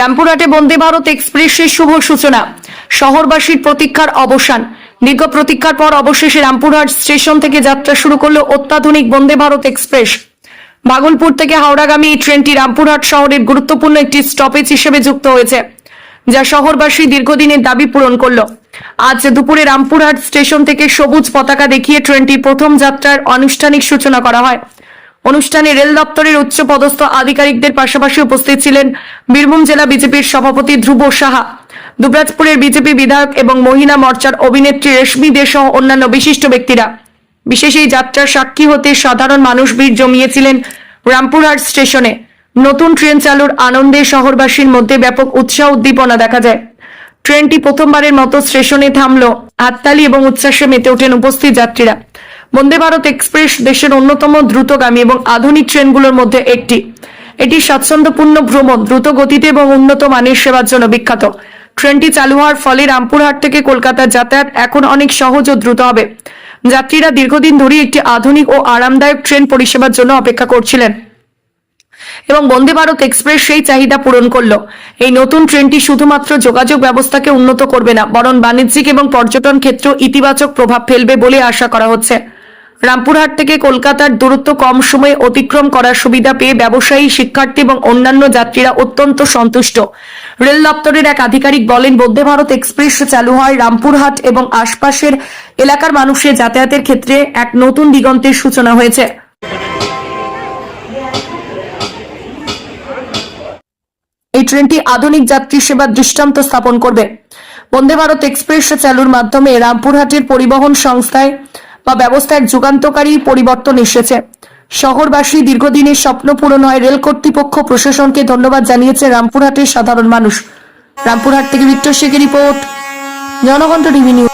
রামপুরহাটে বন্দে ভারত এক্সপ্রেসের শুভ সূচনা। শহরবাসীর প্রতীক্ষার অবসান। দীর্ঘ প্রতীক্ষার পর অবশেষে রামপুরহাট স্টেশন থেকে যাত্রা শুরু করল অত্যাধুনিক বন্দে ভারত এক্সপ্রেস। ভাগলপুর থেকে হাওড়াগামী এই ট্রেনটি রামপুরহাট শহরের গুরুত্বপূর্ণ একটি স্টপেজ হিসেবে যুক্ত হয়েছে, যা শহরবাসী দীর্ঘদিনের দাবি পূরণ করল। আজ দুপুরে রামপুরহাট স্টেশন থেকে সবুজ পতাকা দেখিয়ে ট্রেনটির প্রথম যাত্রার আনুষ্ঠানিক সূচনা করা হয়। অনুষ্ঠানে রেল দপ্তরের উচ্চ পদস্থ আধিকারিকদের পাশাপাশি উপস্থিত ছিলেন বীরভূম জেলা বিজেপির সভাপতি ধ্রুব সাহা, দুবরাজপুরের বিজেপি বিধায়ক এবং মহিলা মোর্চার অভিনেত্রী রেশমি দে সহ অন্যান্য বিশিষ্ট ব্যক্তিরা। বিশেষ এই যাত্রার সাক্ষী হতে সাধারণ মানুষ ভিড় জমিয়েছিলেন রামপুরহাট স্টেশনে। নতুন ট্রেন চালুর আনন্দে শহরবাসীর মধ্যে ব্যাপক উৎসাহ উদ্দীপনা দেখা যায়। ট্রেনটি প্রথমবারের মতো স্টেশনে থামলো। হাততালি এবং উচ্ছ্বাসে মেতে ওঠেন উপস্থিত যাত্রীরা। বন্দে ভারত এক্সপ্রেস দেশের অন্যতম দ্রুতগামী এবং আধুনিক ট্রেনগুলোর মধ্যে একটি। এটি স্বাচ্ছন্দ্যপূর্ণ ভ্রমণ, দ্রুত গতিতে এবং উন্নত মানের সেবার জন্য বিখ্যাত। ট্রেনটি চালু হওয়ার ফলে রামপুরহাট থেকে কলকাতার যাতায়াত এখন অনেক সহজ ও দ্রুত হবে। যাত্রীরা দীর্ঘদিন ধরেই একটি আধুনিক ও আরামদায়ক ট্রেন পরিষেবার জন্য অপেক্ষা করছিলেন। এবং বন্দে ভারত এক্সপ্রেস সেই চাহিদা পূরণ করল। এই নতুন ট্রেনটি শুধুমাত্র যোগাযোগ ব্যবস্থাকে উন্নত করবে না, বরং বাণিজ্যিক এবং পর্যটন ক্ষেত্র ইতিবাচক প্রভাব ফেলবে বলে আশা করা হচ্ছে। রামপুরহাট থেকে কলকাতার দূরত্ব কম সময়ে অতিক্রম করার সুবিধা পেয়ে ব্যবসায়ী, শিক্ষার্থী এবং অন্যান্য যাত্রীরা অত্যন্ত সন্তুষ্ট। রেল দপ্তরের এক আধিকারিক বলেন, বন্দে ভারত এক্সপ্রেস চালু হয় রামপুরহাট এবং আশপাশের এলাকার মানুষের যাতায়াতের ক্ষেত্রে এক নতুন দিগন্তের সূচনা হয়েছে। এই ট্রেনটি আধুনিক যাত্রী সেবার দৃষ্টান্ত স্থাপন করবে। বন্দে ভারত এক্সপ্রেস চালুর মাধ্যমে রামপুরহাটের পরিবহন সংস্থায় বা ব্যবস্থায় এক যুগান্তকারী পরিবর্তন এসেছে। শহরবাসী দীর্ঘদিনের স্বপ্ন পূরণ হয় রেল কর্তৃপক্ষ প্রশাসনকে ধন্যবাদ জানিয়েছে রামপুরহাটের সাধারণ মানুষ। রামপুরহাট থেকে বিত্ত শেখের রিপোর্ট, জনগণ টিভি নিউজ।